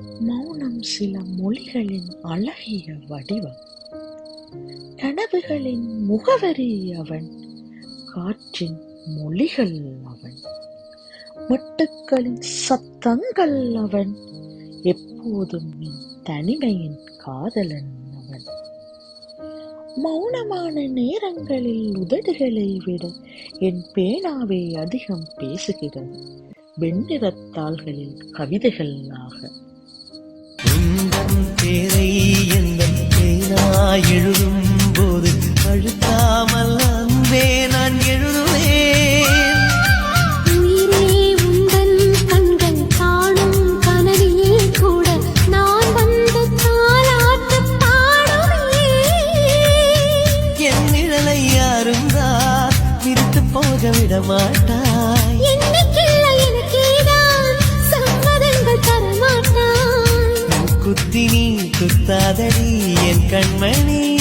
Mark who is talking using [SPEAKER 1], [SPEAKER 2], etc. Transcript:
[SPEAKER 1] மௌனம் சில மொழிகளின் அழகிய வடிவம். கனவுகளின் முகவரி அவன் காற்றின் மொழிகள் அவன். மட்டுக்களின் சத்தங்கள் அவன் எப்போதும் என் தனிமையின் காதலன் அவன். மௌனமான நேரங்களில் உதடுகளை விட என் பேனாவே அதிகம் பேசுகிறது. வெண்ணிறத்தாள்களில் கவிதைகளாக
[SPEAKER 2] பேனா எழுதும் போது அழுத்தாமல் அன்பே நான் எழுதுவேன்.
[SPEAKER 3] உயிரே உந்தன் கண்கள் காணும் கனவிலே கூட நான் வந்து தாலாட்டு பாடுவேன்.
[SPEAKER 2] என் நிழலை யாரும் தான் விரித்து போக விட மாட்டாய். குத்தாதடி என் கண்மணி.